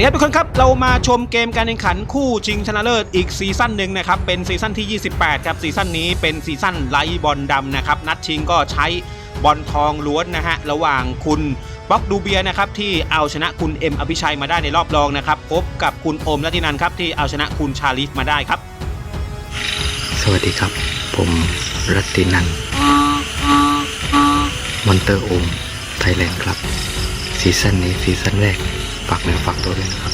ดีครับทุกคนครับ เรามาชมเกมการแข่งขันคู่ชิงชนะเลิศอีกซีซั่นหนึ่งนะครับ เป็นซีซั่นที่ 28 ครับ ซีซั่นนี้เป็นซีซั่นไลท์บอลดำนะครับ นัดชิงก็ใช้บอลทองล้วนนะฮะ ระหว่างคุณบ็อกดูเบียนะครับที่เอาชนะคุณเอ็มอภิชัยมาได้ในรอบรองนะครับ พบกับคุณโอมลัตินันครับที่เอาชนะคุณชาลิฟมาได้ครับ สวัสดีครับ ผมรัตตินันมอนเตอร์โอมไทยแลนด์ครับ ซีซั่นนี้ซีซั่นแรก ฝากเนื้อฝากตัวด้วยนะครับ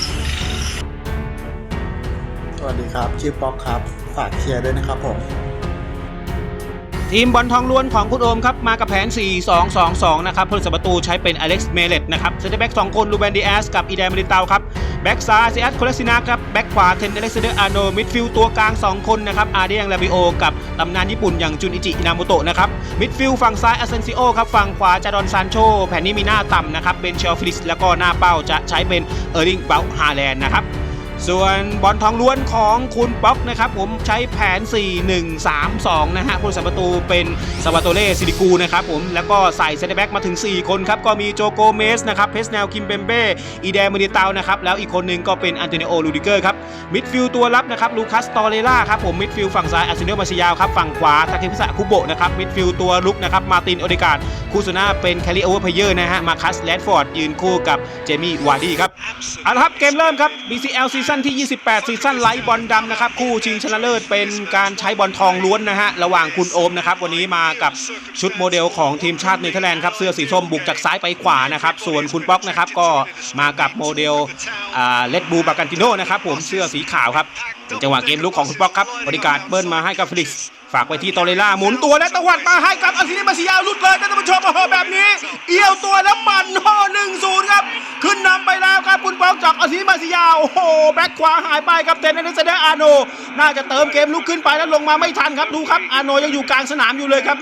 สวัสดีครับชื่อป๊อกครับ ฝากเชียร์ด้วยนะครับผม ทีมบอลทองล้วนของคุณโอมครับ มากับแผน 4-2-2-2 นะครับผู้รักษาประตูใช้เป็นอเล็กซ์เมเลตนะครับเซนเตอร์แบ็กสองคนลูเบนดีแอสกับอีเดนมาริเตาครับ แบ็กซ้ายเซียสโคเลซินาครับแบ็กขวาเทนเอเล็กซเดอร์อาร์โนมิดฟิลตัวกลาง 2 คนนะครับอาเดียงลาบิโอ กับตำนานญี่ปุ่นอย่างจุนอิจิอินาโมโตะนะครับมิดฟิลฝั่งซ้ายอาเซนซิโอครับฝั่งขวาจารอนซานโชแผ่นนี้มีหน้าต่ำนะครับเป็นเชลฟิลิสแล้วก็หน้าเป้าจะใช้เป็นเออร์ลิงเบลฮาแลนด์นะครับ ส่วนบอลทองล้วนของคุณป๊อกนะครับ ผมใช้แผน 4-1-3-2 นะฮะผู้รักษาประตูเป็นซาวาโตเล่ซิลิกูนะครับผมแล้วก็ใส่เซนเตอร์แบ็กมาถึง 4 คนครับ ก็มีโจโกเมสนะครับเพสแนลคิมเบมเบ้อีแดมินิเตานะครับ แล้วอีกคนหนึ่งก็เป็นอันโตนิโอลูดิเกอร์ครับมิดฟิลด์ตัวรับนะครับลูคัสตอเรล่าครับผมมิดฟิลด์ฝั่งซ้ายอาร์เซนอลมาซิยาวครับฝั่งขวาทาเคมิสะคุโบะนะครับมิดฟิลด์ตัวลุกนะครับมาตินโอเดการ์ดคูซูน่าเป็นแคลรี่โอเวอร์เพเยอร์นะฮะมาคัสแลดฟอร์ดยืนคู่กับเจมี่วาร์ดี้ครับเอาละครับเกมเริ่มครับ BCL ซั่นที่ 28 ซีซั่นไลท์บอลดำนะครับ คู่ชิงชนะเลิศเป็นการใช้บอลทองล้วนนะฮะ ระหว่างคุณโอมนะครับ วันนี้มากับชุดโมเดลของทีมชาติเนเธอร์แลนด์ครับ เสื้อสีส้มบุกจากซ้ายไปขวานะครับ ส่วนคุณป๊อกนะครับก็มากับโมเดลเลดบูบากันติโนนะครับผมเสื้อสีขาวครับจังหวะเกมลุกของคุณป๊อกครับบริการเบิ้ลมาให้กับฟลิกฝากไปที่ตอเรล่าหมุนตัวและตะวัดมาให้กับอาซินิมาซิยาลุดเลยนะท่านผู้ชมโอ้โหแบบนี้ เอี่ยวตัวแล้วมันโอ้หนึ่งศูนย์ครับ ขึ้นนำไปแล้วครับคุณปอกจากอาซินิมาซิยาโอ้โหแบ็คขวาหายไปครับเทนนิสเดอาโน น่าจะเติมเกมลุกขึ้นไปแล้วลงมาไม่ทันครับดูครับอาโนยังอยู่กลางสนามอยู่เลยครับ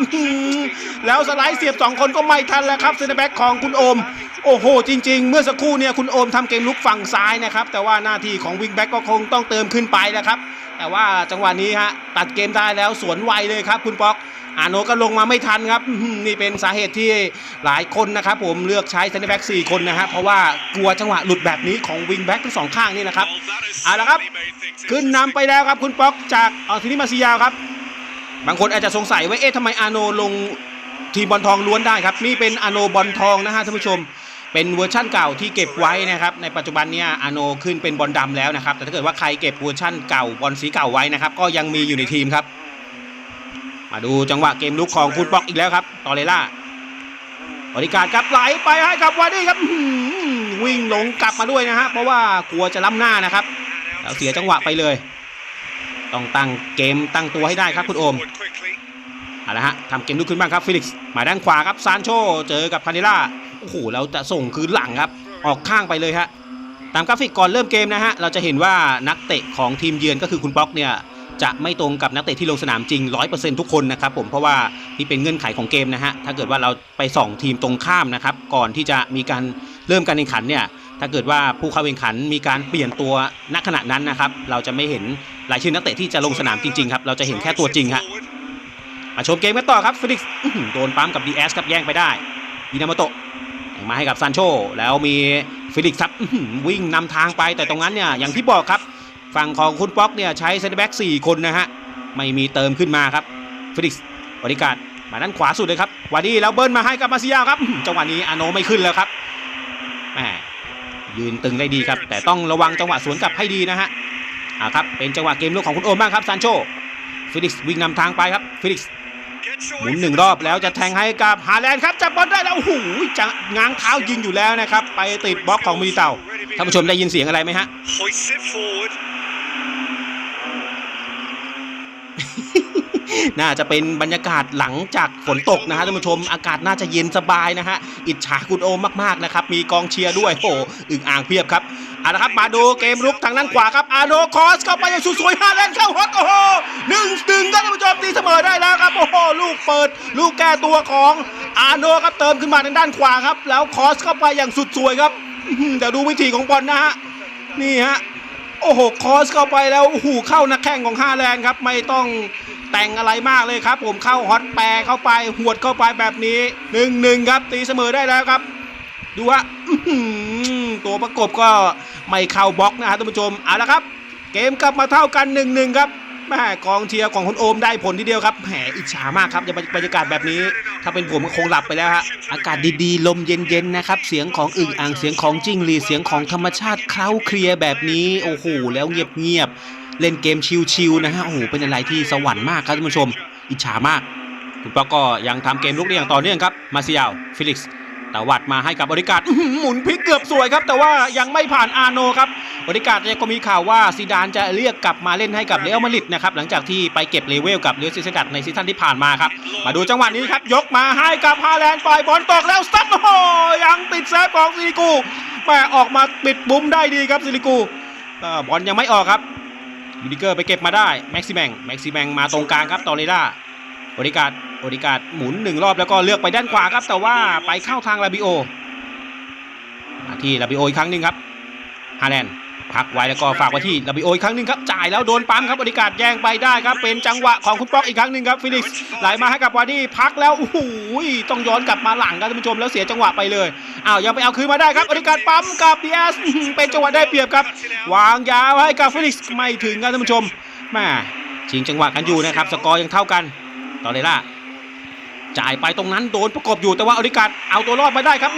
แล้วสไลด์เสียบสองคนก็ไม่ทันแล้วครับเซนเตอร์แบ็กของคุณโอมโอ้โห จริง ๆ เมื่อสักครู่เนี่ยคุณโอมทำเกมลุกฝั่งซ้ายนะครับแต่ว่าหน้าที่ของวิงแบ็กก็คงต้องเติมขึ้นไปแล้วครับ แต่ว่าจังหวะนี้ฮะตัดเกมได้แล้วสวนไวเลยครับ คุณป๊อกอาโนก็ลงมาไม่ทันครับนี่เป็นสาเหตุที่หลายคนนะครับผมเลือกใช้เซนเตอร์แบ็กสี่คนนะฮะเพราะว่ากลัวจังหวะหลุดแบบนี้ของวิงแบ็กทั้งสองข้างนี่นะครับเอาละครับ ขึ้นนำไปแล้วครับคุณป๊อกจากอัลทินิมาซิยาครับ บางคนอาจจะสงสัยว่าเอ๊ะทำไมอาโนลงทีบอลทองล้วนได้ครับนี่เป็นอาโนบอลทองนะฮะท่านผู้ชม เป็นเวอร์ชั่นเก่าที่เก็บไว้นะครับ ในปัจจุบันเนี่ยอาโนขึ้นเป็นบอลดำแล้วนะครับ แต่ถ้าเกิดว่าใครเก็บเวอร์ชั่นเก่าบอลสีเก่าไว้นะครับ ก็ยังมีอยู่ในทีมครับ มาดูจังหวะเกมลุกของคุณป๊อกอีกแล้วครับตอเรล่าบริการครับไหลไปให้กับวาดี้ครับวิ่งหลงกลับมาด้วยนะฮะเพราะว่ากลัวจะล้ำหน้านะครับแล้วเสียจังหวะไปเลย ต้องตั้งเกมตั้งตัวให้ได้ครับคุณโอมเอาละฮะทำเกมลุกขึ้นบ้างครับฟิลิกซ์มาด้านขวาครับซานโชเจอกับคาเนล่า โอ้โหเราจะส่งคืนหลังครับ ออกข้างไปเลยฮะตามกราฟิกก่อนเริ่มเกมนะฮะเราจะเห็นว่านักเตะของทีมเยือนก็คือคุณบล็อกเนี่ยจะไม่ตรงกับนักเตะที่ลงสนามจริง 100%ทุกคนนะครับผมเพราะว่านี่เป็นเงื่อนไขของเกมนะฮะถ้าเกิดว่าเราไปส่องทีมตรงข้ามนะครับก่อนที่จะมีการเริ่มการแข่งขันเนี่ยถ้าเกิดว่าผู้เข้าแข่งขันมีการเปลี่ยนตัวณขณะนั้นนะครับเราจะไม่เห็นรายชื่อนักเตะที่จะลงสนามจริงๆครับเราจะเห็นแค่ตัวจริงฮะมาชมเกมกันต่อครับฟิลิกซ์โดนปั๊มกับดีแอสครับแย่งไปได้ดินาโมโตะแย่ง มาให้กับซานโช แล้วมีฟิลิกซ์ครับวิ่งนำทางไปแต่ตรงนั้นเนี่ยอย่างที่บอกครับ ฝั่งของคุณป๊อกเนี่ยใช้เซนเตอร์แบ็ก4คนนะฮะ ไม่มีเติมขึ้นมาครับฟิลิกซ์บริการมาด้านขวาสุดเลยครับวาดี้แล้วเบิร์นมาให้กับมาซิยาครับจังหวะนี้อาโนไม่ขึ้นแล้วครับแหมยืนตึงได้ดีครับ แต่ต้องระวังจังหวะสวนกลับให้ดีนะฮะอ่าครับเป็นจังหวะเกมลุกของคุณโอมบ้างครับซานโชฟิลิกซ์วิ่งนำทางไปครับฟิลิกซ์ หมุนหนึ่งรอบแล้วจะแทงให้กับฮาแลนด์ครับจับบอลได้แล้วหูจะง้างเท้ายิงอยู่แล้วนะครับ ไปติดบล็อกของมิลิเตาท่านผู้ชมได้ยินเสียงอะไรไหมฮะ น่าจะเป็นบรรยากาศหลังจากฝนตกนะฮะท่านผู้ชมอากาศน่าจะเย็นสบายนะฮะอิจฉาคุณโอมมากๆนะครับมีกองเชียร์ด้วยโอ้อึ่งอ่างเพียบครับเอาละครับมาดูเกมรุกทางด้านขวาครับอาโนคอสเข้าไปอย่างสุดสวยฮาแลนด์เข้าฮอตโอ้โหหนึ่งตึงครับท่านผู้ชมตีเสมอได้แล้วครับโอ้โหลูกเปิด ลูกแก้ตัวของอาโนครับเติมขึ้นมาทางด้านขวาครับ แล้วคอสเข้าไปอย่างสุดสวยครับเดี๋ยวดูวิธีของบอลนะฮะนี่ฮะโอ้โหคอสเข้าไปแล้วโอ้โหเข้านักแข่งของฮาแลนด์ครับไม่ต้อง แต่งอะไรมากเลยครับ ผมเข้าฮอตแปรเข้าไปหวดเข้าไปแบบนี้หนึ่งหนึ่งครับ ตีเสมอได้แล้วครับ ดูฮะอื้อหือตัวประกบก็ไม่เข้าบล็อกนะฮะท่านผู้ชมเอาละครับ เกมกลับมาเท่ากัน1นหนึ่งครับแม่กองเชียร์ของคุณโอมได้ผลทีเดียวครับแหมอิจฉามากครับบรรยากาศแบบนี้ ถ้าเป็นผมก็คงหลับไปแล้วฮะอากาศดีๆ ลมเย็นๆนะครับ เสียงของอึ่งอ่างเสียงของจิ้งหรีเสียงของธรรมชาติเคล้าเคลียร์แบบนี้ โอ้โหแล้วเงียบๆ เล่นเกมชิลๆนะฮะโอ้โหเป็นอะไรที่สวรรค์มากครับท่านผู้ชม อิจฉามาก คุณป๊อกก็ยังทำเกมลุกได้อย่างต่อเนื่องครับ มาเซียลฟิลิกซ์ตวัดมาให้กับบริการหมุนพลิกเกือบสวยครับ แต่ว่ายังไม่ผ่านอาโนครับบริการก็มีข่าวว่าซีดานจะเรียกกลับมาเล่นให้กับเรอัลมาดริดนะครับหลังจากที่ไปเก็บเลเวลกับเรอัลซิดัดในซีซั่นที่ผ่านมาครับ มาดูจังหวะนี้ครับ ยกมาให้กับฮาแลนด์ปล่อยบอลตกแล้วสตั๊ดโอ้โหยังปิดเซฟของซิลิกูแม่ออกมาปิดบุ้มได้ดีครับซิลิกูบอลยังไม่ออกครับ ยูดิเกอร์ไปเก็บมาได้แม็กซิแมงแม็กซิแมงมาตรงกลางครับตอเรล่าบริการบริการหมุนหนึ่งรอบแล้วก็เลือกไปด้านขวาครับ แต่ว่าไปเข้าทางลาบิโอที่ลาบิโออีกครั้งหนึ่งครับฮาแลนด์ พักไว้แล้วก็ฝากไว้ที่ลาบิโออีกครั้งหนึ่งครับจ่ายแล้วโดนปั๊มครับบริการแย่งไปได้ครับ เป็นจังหวะของคุณป๊อกอีกครั้งหนึ่งครับฟิลิกซ์ไหลมาให้กับวาร์ดี้พักแล้วโอ้โหต้องย้อนกลับมาหลังครับท่านผู้ชมแล้วเสียจังหวะไปเลยอ้าวยังไปเอาคืนมาได้ครับบริการปั๊มกับดีเอสเป็นจังหวะได้เปรียบครับ วางยาวให้กับฟิลิกซ์ไม่ถึงครับท่านผู้ชมแม่ชิงจังหวะกันอยู่นะครับสกอร์ยังเท่ากันตอเรล่าจ่ายไปตรงนั้นโดนประกบอยู่แต่ว่าอริการเอาตัวรอดมาได้ครับ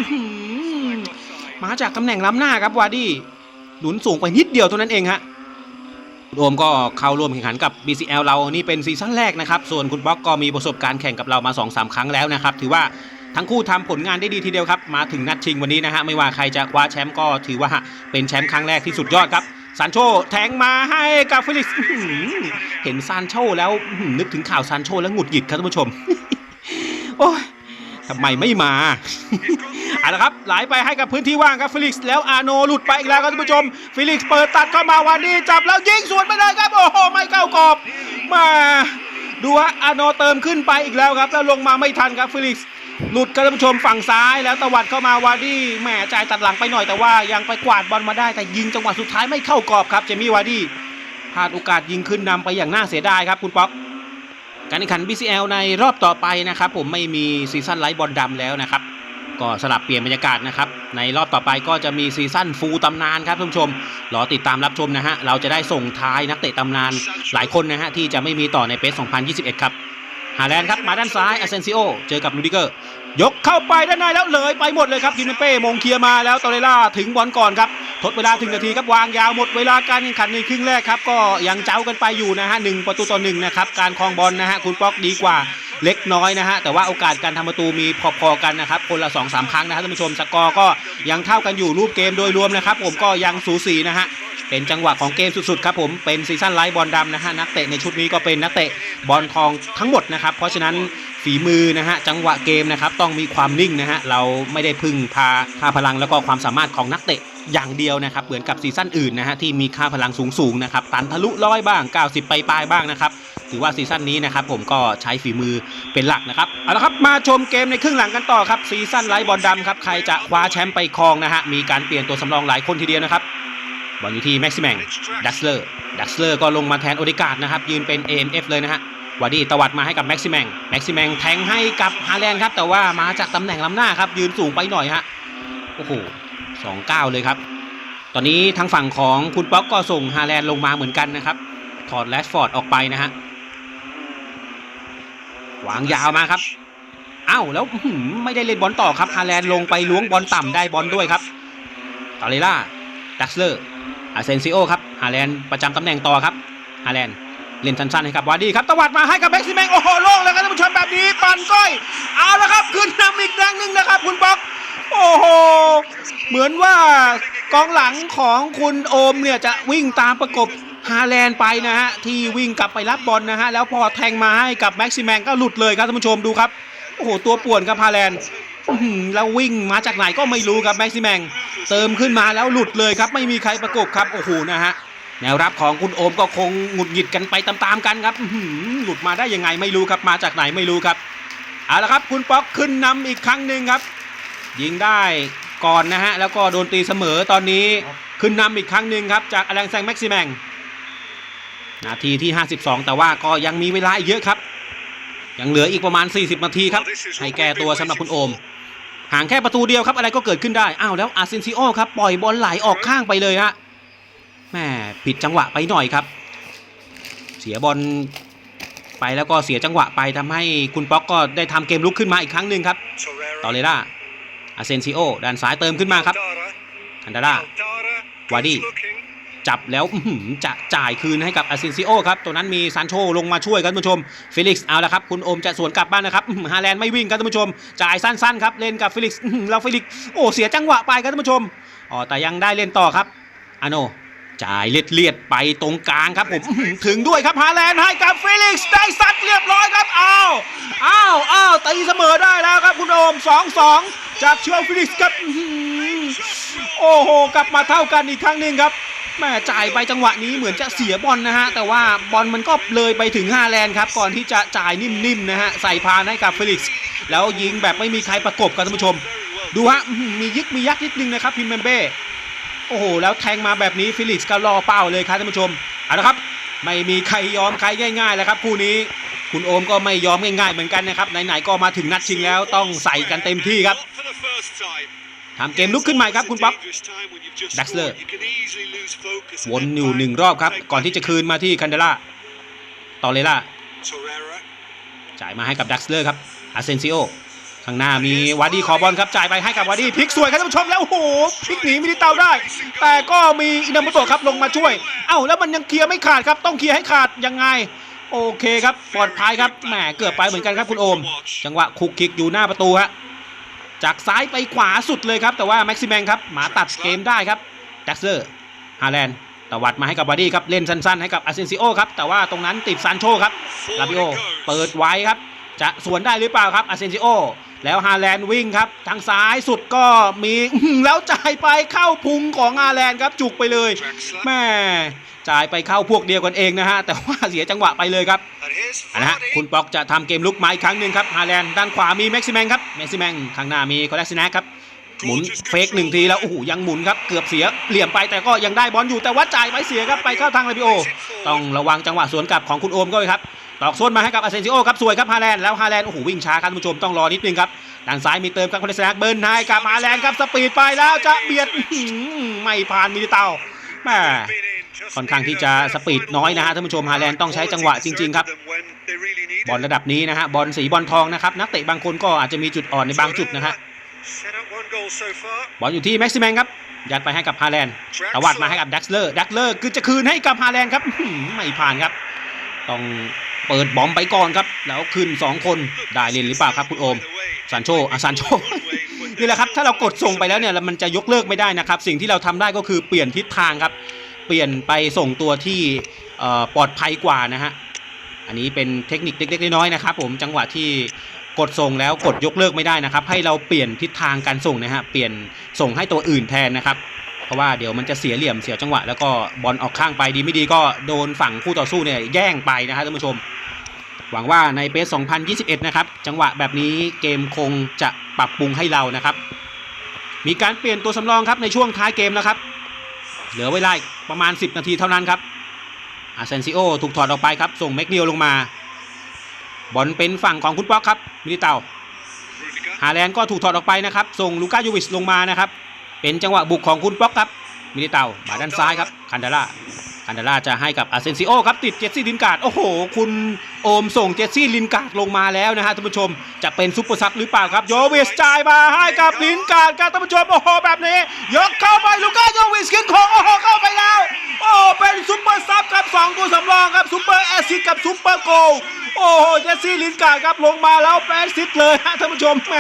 มาจากตำแหน่งล้ำหน้าครับวาร์ดี้ หนุนสูงไปนิดเดียวเท่านั้นเองฮะรวมก็เข้าร่วมแข่งขันกับ BCL เรานี่เป็นซีซั่นแรกนะครับ ส่วนคุณบล็อกก็มีประสบการณ์แข่งกับเรามา 2-3 ครั้งแล้วนะครับ ถือว่าทั้งคู่ทำผลงานได้ดีทีเดียวครับ มาถึงนัดชิงวันนี้นะฮะ ไม่ว่าใครจะคว้าแชมป์ก็ถือว่าเป็นแชมป์ครั้งแรกที่สุดยอดครับซานโชแทงมาให้กับฟิลิกซ์เห็นซานโชแล้วนึกถึงข่าวซานโชแล้วหงุดหงิดครับท่านผู้ชม โอ้ย ทำไมไม่มาเอาละครับไหลไปให้กับพื้นที่ว่างครับฟิลิกซ์แล้วอาโนหลุดไปอีกแล้วครับท่านผู้ชมฟิลิกซ์เปิดตัดเข้ามาวานนี้จับแล้วยิงสวนไปเลยครับโอ้โหไม่เข้ากรอบมาดูฮะอาโนเติมขึ้นไปอีกแล้วครับแล้วลงมาไม่ทันครับฟิลิกซ์หลุดครับท่านผู้ชมฝั่งซ้ายแล้วตวัดเข้ามาวาร์ดี้แหมจ่ายตัดหลังไปหน่อยแต่ว่ายังไปกวาดบอลมาได้แต่ยิงจังหวะสุดท้ายไม่เข้ากรอบครับเจมี่วาร์ดี้พลาดโอกาสยิงขึ้นนำไปอย่างน่าเสียดายครับคุณป๊อก การแข่งขัน BCL ในรอบต่อไปนะครับ ผมไม่มีซีซั่นไลท์บอลดำแล้วนะครับ ก็สลับเปลี่ยนบรรยากาศนะครับ ในรอบต่อไปก็จะมีซีซั่นฟูลตำนานครับท่านผู้ชมรอติดตามรับชมนะฮะเราจะได้ส่งท้ายนักเตะตำนานหลายคนนะฮะที่จะไม่มีต่อในเปส2021 ครับ ฮาแลนด์ครับมาด้านซ้ายอเซนซิโอเจอกับลูดิเกอร์ ยกเข้าไปด้านในแล้วเลยไปหมดเลยครับดินเป้มงเคลียร์มาแล้วตอเรล่าถึงบอลก่อนครับทดเวลาถึงนาทีครับวางยาวหมดเวลาการแข่งขันในครึ่งแรกครับก็ยังเจ้ากันไปอยู่นะฮะหนึ่งประตูต่อหนึ่งนะครับการครองบอลนะฮะคุณป๊อกดีกว่าเล็กน้อยนะฮะแต่ว่าโอกาสการทำประตูมีพอๆกันนะครับคนละ2อสครั้งนะครับท่านผู้ชมสกอร์ก็ยังเท่ากันอยู่รูปเกมโดยรวมนะครับผมก็ยังสูสีนะฮะ เป็นจังหวะของเกมสุดๆครับผมเป็นซีซั่นไลท์บอลดำนะฮะนักเตะในชุดนี้ก็เป็นนักเตะบอลทองทั้งหมดนะครับ เพราะฉะนั้นฝีมือนะฮะจังหวะเกมนะครับต้องมีความนิ่งนะฮะเราไม่ได้พึ่งพาค่าพลังแล้วก็ความสามารถของนักเตะอย่างเดียวนะครับเหมือนกับซีซั่นอื่นนะฮะที่มีค่าพลังสูงๆนะครับตันทะลุร้อยบ้าง 90 ไปปลายบ้างนะครับถือว่าซีซั่นนี้นะครับผมก็ใช้ฝีมือเป็นหลักนะครับเอาละครับมาชมเกมในครึ่งหลังกันต่อครับซีซั่นไลท์บอลดำครับใครจะคว้าแชมป์ไปครองนะฮะมีการเปลี่ยนตัวสำรองหลายคนทีเดียวนะครับ บอลอยู่ที่แม็กซิแมงดัสเลอร์ดัสเลอร์ก็ลงมาแทนโอดิการ์ดนะครับ ยืนเป็น AMF เลยนะฮะวาร์ดี้ตวัดมาให้กับแม็กซิแมงแม็กซิแมงแทงให้กับฮาแลนด์ครับ แต่ว่ามาจากตำแหน่งล้ำหน้าครับ ยืนสูงไปหน่อยฮะโอ้โหสองเก้าเลยครับ ตอนนี้ทางฝั่งของคุณป๊อกก็ส่งฮาแลนด์ลงมาเหมือนกันนะครับถอดแรชฟอร์ดออกไปนะฮะวางยาวมาครับอ้าวแล้วไม่ได้เล่นบอลต่อครับฮาแลนด์ลงไปล้วงบอลต่ำได้บอลด้วยครับตอเรล่าดักสเลอร์ อาเซนซิโอครับฮาแลนด์ประจำตำแหน่งต่อครับฮาแลนด์เล่นสั้นๆให้กับวาร์ดี้ครับตวัดมาให้กับแม็กซิแมงโอ้โหโล่งเลยครับท่านผู้ชมแบบนี้ปั่นก้อยเอาละครับขึ้นนำอีกแรงหนึ่งนะครับ คุณป๊อกโอ้โหเหมือนว่ากองหลังของคุณโอมเนี่ยจะวิ่งตามประกบฮาแลนด์ไปนะฮะที่วิ่งกลับไปรับบอลนะฮะแล้วพอแทงมาให้กับแม็กซิแมงก็หลุดเลยครับท่านผู้ชมดูครับโอ้โหตัวป่วนครับฮาแลนด์แล้ววิ่งมาจากไหนก็ไม่รู้ครับแม็กซิแมง เติมขึ้นมาแล้วหลุดเลยครับ ไม่มีใครประกบครับโอ้โหนะฮะแนวรับของคุณโอมก็คงหงุดหงิดกันไปตามๆกันครับหือหลุดมาได้ยังไงไม่รู้ครับมาจากไหนไม่รู้ครับเอาละครับคุณป๊อกขึ้นนำอีกครั้งหนึ่งครับ ยิงได้ก่อนนะฮะแล้วก็โดนตีเสมอตอนนี้ขึ้นนำอีกครั้งหนึ่งครับจากอแลงแซงแม็กซิแมงนาทีที่ 52 แต่ว่าก็ยังมีเวลาอีกเยอะครับ ยังเหลืออีกประมาณ 40 นาทีครับให้แก้ตัวสำหรับคุณโอม ห่างแค่ประตูเดียวครับอะไรก็เกิดขึ้นได้อ้าวแล้วอาร์เซนซิโอครับปล่อยบอลไหลออกข้างไปเลยฮะแม่ผิดจังหวะไปหน่อยครับ เสียบอลไปแล้วก็เสียจังหวะไปทำให้คุณป๊อกก็ได้ทำเกมลุกขึ้นมาอีกครั้งหนึ่งครับตอเลร่าอาเซนซิโอด้านซ้ายเติมขึ้นมาครับคันดาร่าวาดี้ จับแล้วจะจ่ายคืนให้กับอาเซนซิโอครับตัวนั้นมีซานโชลงมาช่วยครับท่านผู้ชมฟิลิกซ์เอาละครับคุณโอมจะสวนกลับบ้านนะครับฮาแลนด์ไม่วิ่งครับท่านผู้ชม จ่ายสั้นๆครับเล่นกับฟิลิกซ์แล้วฟิลิกซ์โอ้เสียจังหวะไปครับท่านผู้ชมอ๋อแต่ยังได้เล่นต่อครับอาโนจ่ายเลียดๆไปตรงกลางครับผมถึงด้วยครับฮาแลนด์ให้กับฟิลิกซ์ได้ซัดเรียบร้อยครับอ้าวอ้าวอ้าวตีเสมอได้แล้วครับคุณโอม2-2จากเชียวฟิลิกซ์ครับโอ้โหกลับมาเท่ากันอีกครั้งหนึ่งครับ แม่จ่ายไปจังหวะนี้เหมือนจะเสียบอลนะฮะ แต่ว่าบอลมันก็เลยไปถึงฮาแลนด์ครับ ก่อนที่จะจ่ายนิ่มๆนะฮะ ใส่พานให้กับฟิลิกซ์แล้วยิงแบบไม่มีใครประกบครับท่านผู้ชม ดูฮะมียึกมียักนิดนึงนะครับพิมเบมเบ้โอ้โห แล้วแทงมาแบบนี้ฟิลิกซ์ก็ล่อเป้าเลยครับท่านผู้ชมเอาละครับ ไม่มีใครยอมใครง่ายๆแล้วครับคู่นี้คุณโอมก็ไม่ยอมง่ายๆเหมือนกันนะครับไหนๆก็มาถึงนัดชิงแล้วต้องใส่กันเต็มที่ครับ ทำเกมลุกขึ้นใหม่ครับคุณป๊อป Daxler วนอยู่หนึ่งรอบครับ ก่อนที่จะคืนมาที่คันเดล่าตอเลล่าจ่ายมาให้กับดักสเลอร์ครับอาเซนซิโอข้างหน้ามีวาดี้คอบอลครับจ่ายไปให้กับวาดี้พลิกสวยครับท่านผู้ชมแล้วโอ้โหพลิกหนีมิลิเตาได้ แต่ก็มีอินามุโตะครับลงมาช่วย เอ้าแล้วมันยังเคลียร์ไม่ขาดครับต้องเคลียร์ให้ขาดยังไงโอเคครับปลอดภัยครับแหมเกือบไปเหมือนกันครับคุณโอม จังหวะคุกคิกอยู่หน้าประตูฮะ จากซ้ายไปขวาสุดเลยครับ แต่ว่าแม็กซิแมงครับหมาตัดเกมได้ครับแจ็คเซอร์ฮาแลนด์ตวัดมาให้กับบาร์ดี้ครับเล่นสั้นๆให้กับอาเซนซิโอครับแต่ว่าตรงนั้นติดซานโชครับลาบิโอเปิดไว้ครับ จะสวนได้หรือเปล่าครับอาเซนซิโอ แล้วฮาแลนด์วิ่งครับ ทางซ้ายสุดก็มีแล้วจ่ายไปเข้าพุงของฮาแลนด์ครับ จุกไปเลยแม่จ่ายไปเข้าพวกเดียวกันเองนะฮะ แต่ว่าเสียจังหวะไปเลยครับนะฮะคุณป๊อกจะทำเกมลุกมาอีกครั้งหนึ่งครับฮาแลนด์ด้านขวามีแม็กซิแมงครับแม็กซิแมงข้างหน้ามีคอลเลกซินัครับหมุนเฟกหนึ่งทีแล้วโอ้โหยังหมุนครับเกือบเสียเหลี่ยมไปแต่ก็ยังได้บอลอยู่แต่ว่าจ่ายไปเสียครับไปเข้าทางเลาบิโอ ต้องระวังจังหวะสวนกลับของคุณโอมก็เลยครับ ตอกส้นมาให้กับอาเซนซิโอครับสวยครับฮาแลนด์แล้วฮาแลนด์โอ้โหวิ่งช้าครับท่านผู้ชมต้องรอนิดนึงครับด้านซ้ายมีเติมครับคอนเดสแนกเบิร์นให้กับฮาแลนด์ครับสปีดไปแล้วจะเบียดไม่ผ่านมิลิเตาแม่ค่อนข้างที่จะสปีดน้อยนะฮะท่านผู้ชมฮาแลนด์ต้องใช้จังหวะจริง ๆ ครับบอลระดับนี้นะฮะบอลสีบอลทองนะครับนักเตะบางคนก็อาจจะมีจุดอ่อนในบางจุดนะฮะบอลอยู่ที่แม็กซิแมงครับยัดไปให้กับฮาแลนด์ตวัดมาให้กับดักเลอร์ดักเลอร์คือจะคืนให้กับฮาแลนด์ครับไม่ผ่านครับ ต้อง เปิดบอมไปก่อนครับ แล้วขึ้น 2 คนได้เล่นหรือเปล่าครับคุณโอมซานโชอะซานโชนี่แหละครับถ้าเรากดส่งไปแล้วเนี่ยมันจะยกเลิกไม่ได้นะครับ สิ่งที่เราทำได้ก็คือเปลี่ยนทิศทางครับ เปลี่ยนไปส่งตัวที่ปลอดภัยกว่านะฮะอันนี้เป็นเทคนิคเล็กๆน้อยๆนะครับ ผมจังหวะที่กดส่งแล้วกดยกเลิกไม่ได้นะครับ ให้เราเปลี่ยนทิศทางการส่งนะฮะเปลี่ยนส่งให้ตัวอื่นแทนนะครับเพราะว่าเดี๋ยวมันจะเสียเหลี่ยมเสียจังหวะ แล้วก็บอลออกข้างไปดีไม่ดีก็โดนฝั่งคู่ต่อสู้เนี่ยแย่งไปนะครับท่านผู้ชม หวังว่าในเปส2021 นะครับ จังหวะแบบนี้เกมคงจะปรับปรุงให้เรานะครับ มีการเปลี่ยนตัวสำรองครับในช่วงท้ายเกมแล้วครับ เหลือเวลาประมาณ 10 นาทีเท่านั้นครับอาเซนซิโอถูกถอดออกไปครับ ส่งแม็กเนียลลงมา บอลเป็นฝั่งของคุณป๊อกครับมิลิเตาฮาแลนด์ก็ถูกถอดออกไปนะครับ ส่งลูก้ายูวิชลงมานะครับ เป็นจังหวะบุกของคุณป๊อกครับมิลิเตามาด้านซ้ายครับคันดาร่า คันเดาร่าจะให้กับอาเซนซิโอครับติดเจสซี่ลินการ์ดโอ้โห คุณโอมส่งเจสซี่ลินการ์ดลงมาแล้วนะฮะท่านผู้ชม จะเป็นซุปเปอร์ซับหรือเปล่าครับโยเวิชจ่ายมาให้กับลินการ์ดครับท่านผู้ชมโอ้โหแบบนี้ ยกเข้าไปลูก้าโยเวิชขึ้นของโอ้โหเข้าไปแล้ว โอ้เป็นซุปเปอร์ซับครับสองตัวสำรองครับซุปเปอร์แอซิดกับซุปเปอร์โกลโอ้โหเจสซี่ลินการ์ดครับลงมาแล้วแปดซิดเลยฮะท่านผู้ชมแหม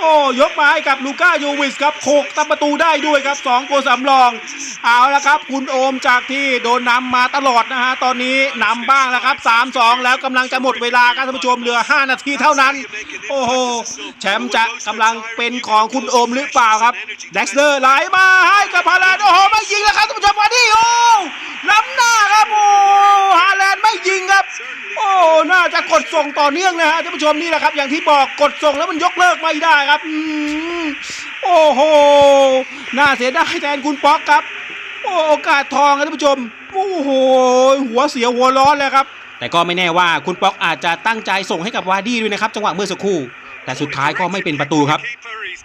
โอ้ยกมาให้กับลูก้าโยวิชครับโขกตามประตูได้ด้วยครับสองตัวสำรอง เอาละครับ คุณโอมจากที่โดนนำมาตลอดนะฮะตอนนี้นำบ้างแล้วครับ 3-2 แล้วกำลังจะหมดเวลาครับท่านผู้ชมเหลือ 5 นาทีเท่านั้น โอ้โหแชมป์จะกำลังเป็นของคุณโอมหรือเปล่าครับแด็กเตอร์ไหลมาให้กับฮาแลนด์โอ้โหไม่ยิงแล้วครับท่านผู้ชมมาดิโอ้ล้ำหน้าครับโอ้ฮาแลนด์ไม่ยิงครับ โอ้ น่าจะ กดส่งต่อเนื่องนะฮะท่านผู้ชมนี่แหละครับ อย่างที่บอกกดส่งแล้วมันยกเลิกไม่ได้ครับอืมโอ้โหน่าเสียดายแทนคุณป๊อกครับ โอ้โอกาสทองครับท่านผู้ชมโอ้โหหัวเสียหัวร้อนเลยครับ แต่ก็ไม่แน่ว่าคุณป๊อกอาจจะตั้งใจส่งให้กับวาร์ดี้ด้วยนะครับ จังหวะเมื่อสักครู่ แต่สุดท้ายก็ไม่เป็นประตูครับ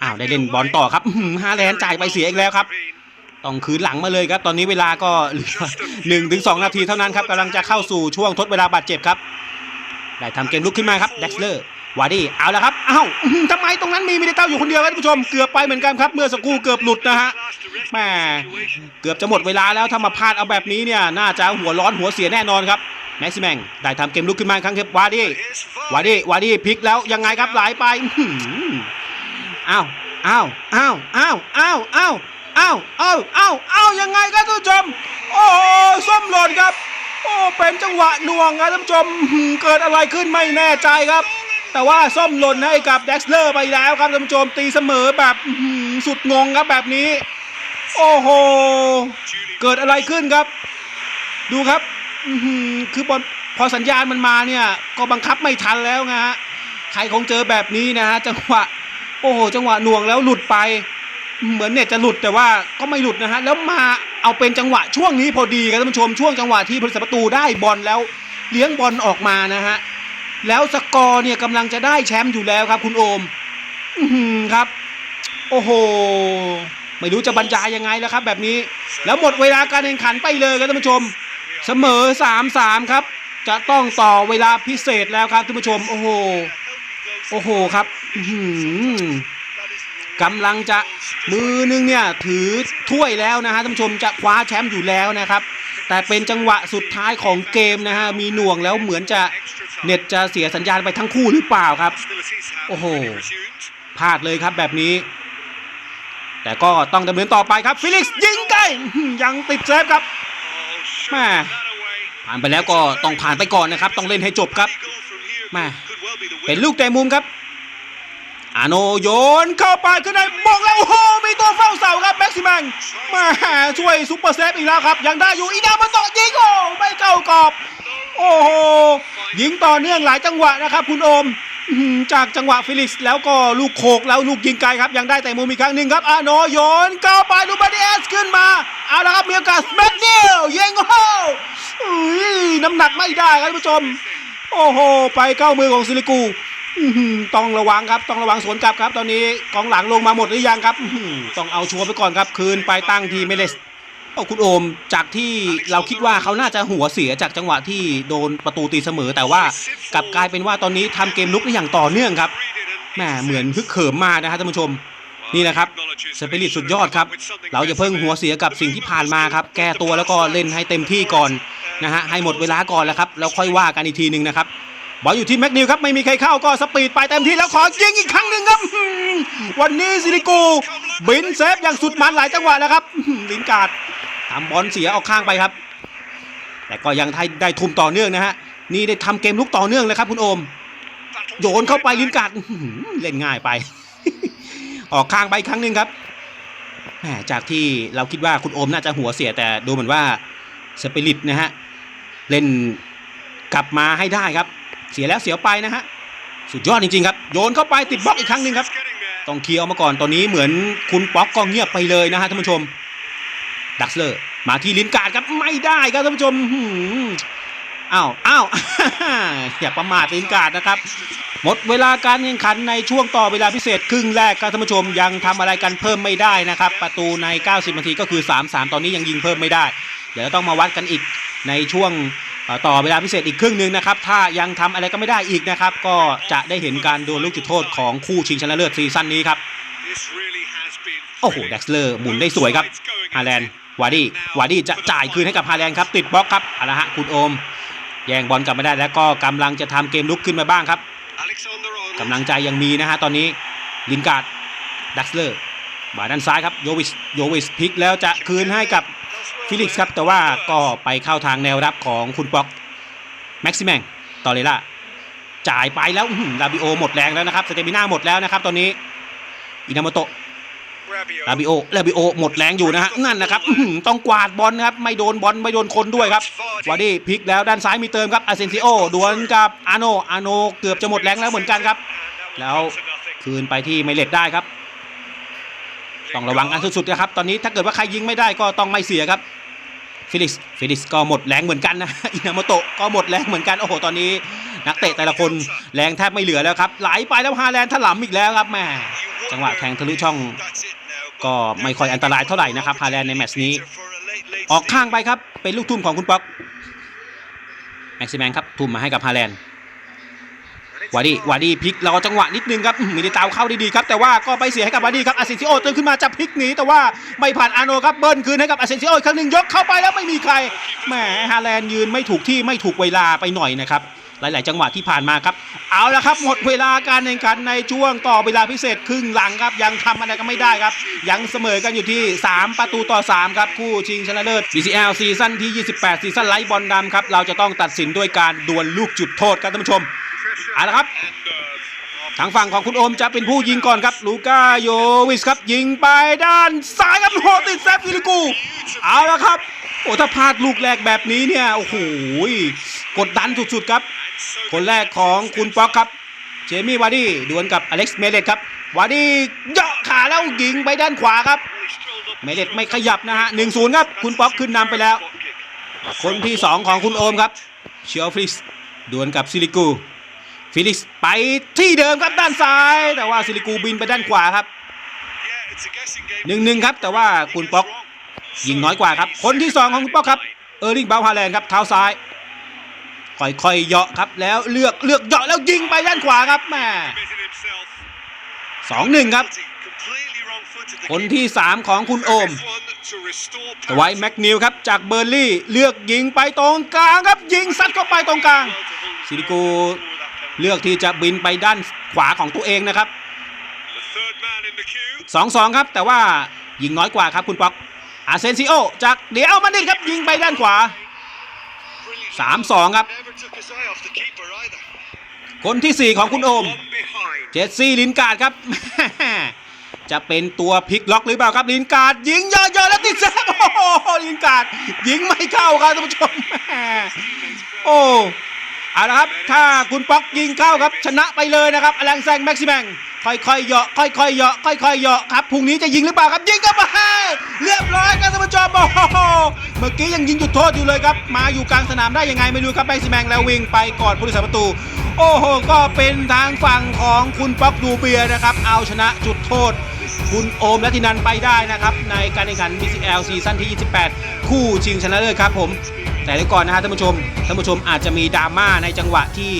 อ้าวได้เล่นบอลต่อครับฮาแลนด์จ่ายไปเสียอีกแล้วครับ ต้องคืนหลังมาเลยครับ ตอนนี้เวลาก็เหลือหนึ่งถึงสองนาทีเท่านั้นครับกำลังจะเข้าสู่ช่วงทดเวลาบาดเจ็บครับ ได้ทำเกมลุกขึ้นมาครับเด็กเลอร์วาร์ดี้เอาละครับอ้าวอื้อหือทำไมตรงนั้นมีมิลิเต้าอยู่คนเดียวครับท่านผู้ชมเกือบไปเหมือนกันครับ เมื่อสักครู่เกือบหลุดนะฮะแหมเกือบจะหมดเวลาแล้วถ้ามาพลาดเอาแบบนี้เนี่ยน่าจะหัวร้อนหัวเสียแน่นอนครับแม็กซิแมงได้ทำเกมลุกขึ้นมาอีกครั้งครับวาร์ดี้วาร์ดี้วาร์ดี้พลิกแล้วยังไงครับไหลไปอื้อหืออ้าวอ้าวอ้าวอ้าวอ้าวอ้าวอ้าวอ้าวอ้าวอ้าวยังไงครับท่านผู้ชมโอ้โหส้มหล่นครับ โอ้เป็นจังหวะหน่วงครับท่านผู้ชมเกิดอะไรขึ้นไม่แน่ใจครับ แต่ว่าส้มหล่นให้กับเด็กเลอร์ไปแล้วครับท่านผู้ชมตีเสมอแบบสุดงงครับแบบนี้ โอ้โหเกิดอะไรขึ้นครับ ดูครับคือบอลพอสัญญาณมันมาเนี่ยก็บังคับไม่ทันแล้วนะฮะใครคงเจอแบบนี้นะฮะจังหวะ โอ้โห จังหวะหน่วงแล้วหลุดไป เหมือนเนี่ยจะหลุดแต่ว่าก็ไม่หลุดนะฮะแล้วมาเอาเป็นจังหวะช่วงนี้พอดีครับท่านผู้ชมช่วงจังหวะที่ผู้รักษาประตูได้บอลแล้วเลี้ยงบอลออกมานะฮะแล้วสกอร์เนี่ยกำลังจะได้แชมป์อยู่แล้วครับ คุณโอม อือหือครับ โอ้โหไม่รู้จะบรรยายยังไงแล้วครับ แบบนี้ แล้วหมดเวลาการแข่งขันไปเลยครับท่านผู้ชม เสมอ3-3ครับ จะต้องต่อเวลาพิเศษแล้วครับท่านผู้ชม โอ้โห โอ้โหครับ อื กำลังจะมือนึงเนี่ยถือถ้วยแล้วนะฮะท่านผู้ชมจะคว้าแชมป์อยู่แล้วนะครับ แต่เป็นจังหวะสุดท้ายของเกมนะฮะมีหน่วงแล้วเหมือนจะเน็ตจะเสียสัญญาณไปทั้งคู่หรือเปล่าครับ โอ้โหพลาดเลยครับแบบนี้ แต่ก็ต้องดำเนินต่อไปครับฟิลิกซ์ยิงไกล้ยังติดเซฟครับแม่ผ่านไปแล้วก็ต้องผ่านไปก่อนนะครับ ต้องเล่นให้จบครับแม่เป็นลูกเตะมุมครับ อาโนโยนเข้าไปขึ้นในมองแล้วโอ้โหมีตัวเฝ้าเสาครับแม็กซิมังมาช่วยซุปเปอร์เซฟอีกแล้วครับ ยังได้อยู่อีดามาต่อยิงโอ้ไม่เข้ากรอบ โอ้โหยิงต่อเนื่องหลายจังหวะนะครับ คุณโอมจากจังหวะฟิลิกซ์แล้วก็ลูกโขกแล้วลูกยิงไกลครับ ยังได้แต่มุมอีกครั้งหนึ่งครับอาโนโยนเข้าไปลูบาดิเอสขึ้นมาเอาละครับมีโอกาสแม็กเนลยิงโอ้โหน้ำหนักไม่ได้ครับท่านผู้ชม โอ้โห ไปเข้ามือของซิลิกู ต้องระวังครับ ต้องระวังสวนกลับครับ ตอนนี้กองหลังลงมาหมดหรือยังครับต้องเอาชัวร์ไปก่อนครับ คืนไปตั้งทีเมเลสโอ้คุณโอมจากที่เราคิดว่าเขาน่าจะหัวเสียจากจังหวะที่โดนประตูตีเสมอ แต่ว่ากลับกลายเป็นว่าตอนนี้ทำเกมลุกได้อย่างต่อเนื่องครับแหมเหมือนฮึกเหิมมากนะครับท่านผู้ชมนี่แหละครับสปิริตสุดยอดครับ เราจะเพิ่งหัวเสียกับสิ่งที่ผ่านมาครับ แก้ตัวแล้วก็เล่นให้เต็มที่ก่อนนะฮะให้หมดเวลาก่อนแล้วครับแล้วค่อยว่ากันอีกทีหนึ่งนะครับ บอลอยู่ที่แม็กนิวครับไม่มีใครเข้าก็สปีดไปเต็มที่แล้วขอยิงอีกครั้งหนึ่งครับ วันนี้ซิลิกูบินเซฟอย่างสุดมันหลายจังหวะแล้วครับลินการ์ดทำบอลเสียออกข้างไปครับ แต่ก็ยังได้ได้ทุ่มต่อเนื่องนะฮะนี่ได้ทำเกมลุกต่อเนื่องเลยครับคุณโอม โยนเข้าไปลินการ์ดเล่นง่ายไป ออกข้างไปครั้งหนึ่งครับจากที่เราคิดว่าคุณโอมน่าจะหัวเสียแต่ดูเหมือนว่าสปิริตนะฮะเล่นกลับมาให้ได้ครับ เสียแล้วเสียไปนะฮะสุดยอดจริงๆครับโยนเข้าไปติดบล็อกอีกครั้งหนึ่งครับต้องเคลียร์ออกมาก่อนตอนนี้เหมือนคุณป๊อกก็เงียบไปเลยนะฮะท่านผู้ชมดักเลอร์มาที่ลิ้นกาดครับไม่ได้ครับท่านผู้ชมอ้าวอ้าวอย่าประมาทลิ้นกาดนะครับ หมดเวลาการแข่งขันในช่วงต่อเวลาพิเศษครึ่งแรกครับท่านผู้ชมยังทำอะไรกันเพิ่มไม่ได้นะครับ ประตูใน 90 นาทีก็คือ 3-3 ตอนนี้ยังยิงเพิ่มไม่ได้ เดี๋ยวต้องมาวัดกันอีกในช่วง ต่อเวลาพิเศษอีกครึ่งหนึ่งนะครับ ถ้ายังทำอะไรก็ไม่ได้อีกนะครับ ก็จะได้เห็นการดวลลูกจุดโทษของคู่ชิงชนะเลิศซีซั่นนี้ครับ โอ้โห เด็กเลอร์หมุนได้สวยครับ ฮาแลนด์ วาร์ดี้วาร์ดี้จะจ่ายคืนให้กับฮาแลนด์ครับ ติดบล็อกครับเอาละฮะคุณโอม แย่งบอลกลับมาได้แล้วก็กำลังจะทำเกมลุกขึ้นมาบ้างครับกำลังใจยังมีนะฮะตอนนี้ ลินการ์ดดักเลอร์มาด้านซ้ายครับ โยวิชโยวิชพลิกแล้วจะคืนให้กับ ฟิลิกซ์ครับแต่ว่าก็ไปเข้าทางแนวรับของคุณป๊อกแม็กซิแมงตอเลล่าจ่ายไปแล้วอื้อหือลาบิโอหมดแรงแล้วนะครับสเตมิน่าหมดแล้วนะครับตอนนี้อินาโมโตะลาบิโอลาบิโอหมดแรงอยู่นะฮะนั่นนะครับอื้อหือต้องกวาดบอลนะครับไม่โดนบอลไม่โดนคนด้วยครับวาร์ดี้พลิกแล้วด้านซ้ายมีเติมครับอาเซนซิโอดวลกับอาโนอาโนเกือบจะหมดแรงแล้วเหมือนกันครับ แล้วคืนไปที่ไมเลตได้ครับ ต้องระวังกันสุดๆนะครับ ตอนนี้ถ้าเกิดว่าใครยิงไม่ได้ก็ต้องไม่เสียครับฟิลิกซ์ฟิลิกซ์ก็หมดแรงเหมือนกันนะอินามโตะก็หมดแรงเหมือนกัน โอ้โห ตอนนี้ นักเตะแต่ละคนแรงแทบไม่เหลือแล้วครับ ไหลไปแล้วฮาแลนด์ถลำอีกแล้วครับแม่จังหวะแทงทะลุช่อง ก็ไม่ค่อยอันตรายเท่าไหร่นะครับฮาแลนด์ในแมตช์นี้ ออกข้างไปครับ เป็นลูกทุ่มของคุณป๊อกแม็กซิแมนครับทุ่มมาให้กับฮาแลนด์ วาดีวาดีพลิกรอจังหวะนิดนึงครับอื้อมิลิตาวเข้าดีๆครับแต่ว่าก็ไปเสียให้กับวาดีครับอาเซนซิโอตื่นขึ้นมาจะพลิกหนีแต่ว่าไม่ผ่านอาโนครับเบิ้ลคืนให้กับอาเซนซิโอครั้งหนึ่งยกเข้าไปแล้วไม่มีใครแหมฮาแลนด์ยืนไม่ถูกที่ไม่ถูกเวลาไปหน่อยนะครับหลาย ๆ จังหวะที่ผ่านมาครับเอาละครับหมดเวลาการแข่งขันในช่วงต่อเวลาพิเศษครึ่งหลังครับยังทำอะไรก็ไม่ได้ครับ ยังเสมอกันอยู่ที่ 3 ประตูต่อ 3 ครับ คู่ชิงชนะเลิศ BCL ซีซั่นที่ 28 ซีซั่นไลท์บอลดำครับเราจะต้องตัดสินด้วยการดวลลูกจุดโทษครับท่านผู้ชม เอาละครับ ทางฝั่งของคุณโอมจะเป็นผู้ยิงก่อนครับ ลูก้าโยวิสครับ ยิงไปด้านซ้ายครับโหติดแซฟฟิลิกู เอาละครับ โอ้ถ้าพลาดลูกแรกแบบนี้เนี่ย โอ้โหกดดันสุดๆครับ คนแรกของคุณป๊อกครับ เจมี่วาร์ดี้ดวลกับอเล็กซ์เมเลตครับ วาร์ดี้เจาะขาแล้วยิงไปด้านขวาครับ เมเลตไม่ขยับนะฮะหนึ่งศูนย์ครับ คุณป๊อกขึ้นนำไปแล้ว คนที่2ของคุณโอมครับเชียวฟริสดวลกับซิลิกู ฟิลิกซ์ไปที่เดิมครับด้านซ้าย แต่ว่าซิลิกูบินไปด้านขวาครับหนึ่งหนึ่งครับแต่ว่าคุณป๊อกยิงน้อยกว่าครับ คนที่ 2 ของคุณป๊อกครับเออร์ลิงเบลฮาแลนด์ครับเท้าซ้ายค่อยๆเหยาะครับแล้วเลือกเลือกเหยาะแล้วยิงไปด้านขวาครับแม่สองหนึ่งครับ คนที่ 3 ของคุณโอมไว้แม็กนิวครับจากเบอร์ลี่เลือกยิงไปตรงกลางครับยิงซัดเข้าไปตรงกลางซิลิกู เลือกที่จะบินไปด้านขวาของตัวเองนะครับ2-2ครับ แต่ว่ายิงน้อยกว่าครับคุณป๊อกอาเซนซิโอจากเดี๋ยวมาดิครับยิงไปด้านขวา3-2ครับ คนที่4ของคุณโอม เจสซี่ลินการ์ดครับ จะเป็นตัวพลิกล็อกหรือเปล่าครับลินการ์ดยิงเยอะๆแล้วติดแซฟโอ้โหลินการ์ดยิงไม่เข้าครับท่านผู้ชมโอ้ เอาละครับ ถ้าคุณป๊อกยิงเข้าครับ ชนะไปเลยนะครับอลังแซงแม็กซิแมงค่อยๆเหยาะค่อยๆเหยาะค่อยๆเหยาะครับพรุ่งนี้จะยิงหรือเปล่าครับยิงเข้าไปเรียบร้อยครับท่านผู้ชมโอ้โหเมื่อกี้ยังยิงจุดโทษอยู่เลยครับ มาอยู่กลางสนามได้ยังไงไม่รู้ครับแม็กซิแมงแล้ววิ่งไปกอดผู้รักษาประตู โอ้โห ก็เป็นทางฝั่งของคุณป๊อกดูเบียนะครับ เอาชนะจุดโทษ คุณโอมและทินันไปได้นะครับในการแข่งขัน BCL ซีซั่นที่ 28 คู่ชิงชนะเลิศครับผม แต่เดี๋ยวก่อนนะฮะท่านผู้ชมท่านผู้ชมอาจจะมีดราม่าในจังหวะที่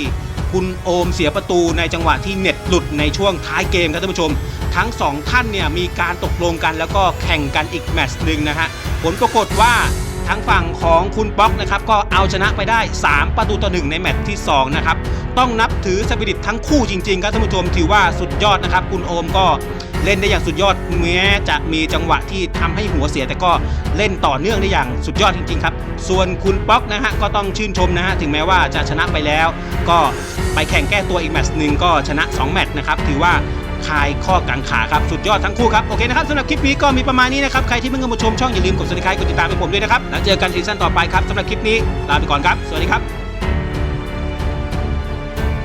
คุณโอมเสียประตูในจังหวะที่เน็ตหลุดในช่วงท้ายเกมครับท่านผู้ชม ทั้งสองท่านเนี่ยมีการตกลงกันแล้วก็แข่งกันอีกแมตช์หนึ่งนะฮะผลปรากฏว่า ทางฝั่งของคุณป๊อกนะครับก็เอาชนะไปได้ 3 ประตูต่อหนึ่งในแมตช์ที่ 2 นะครับ ต้องนับถือสปิริตทั้งคู่จริงๆ ครับท่านผู้ชมถือว่าสุดยอดนะครับ คุณโอมก็เล่นได้อย่างสุดยอดแม้จะมีจังหวะที่ทำให้หัวเสีย แต่ก็เล่นต่อเนื่องได้อย่างสุดยอดจริงๆครับ ส่วนคุณป๊อกนะฮะก็ต้องชื่นชมนะฮะถึงแม้ว่าจะชนะไปแล้ว ก็ไปแข่งแก้ตัวอีกแมตช์หนึ่งก็ชนะ 2 แมตช์นะครับถือว่า คลายข้อกังขาครับสุดยอดทั้งคู่ครับโอเคนะครับสำหรับคลิปนี้ก็มีประมาณนี้นะครับใครที่เพิ่งเข้ามาชมช่องอย่าลืมกด subscribe กดติดตามให้ผมด้วยนะครับแล้วเจอกันซีซั่นต่อไปครับสำหรับคลิปนี้ลาไปก่อนครับ สวัสดีครับ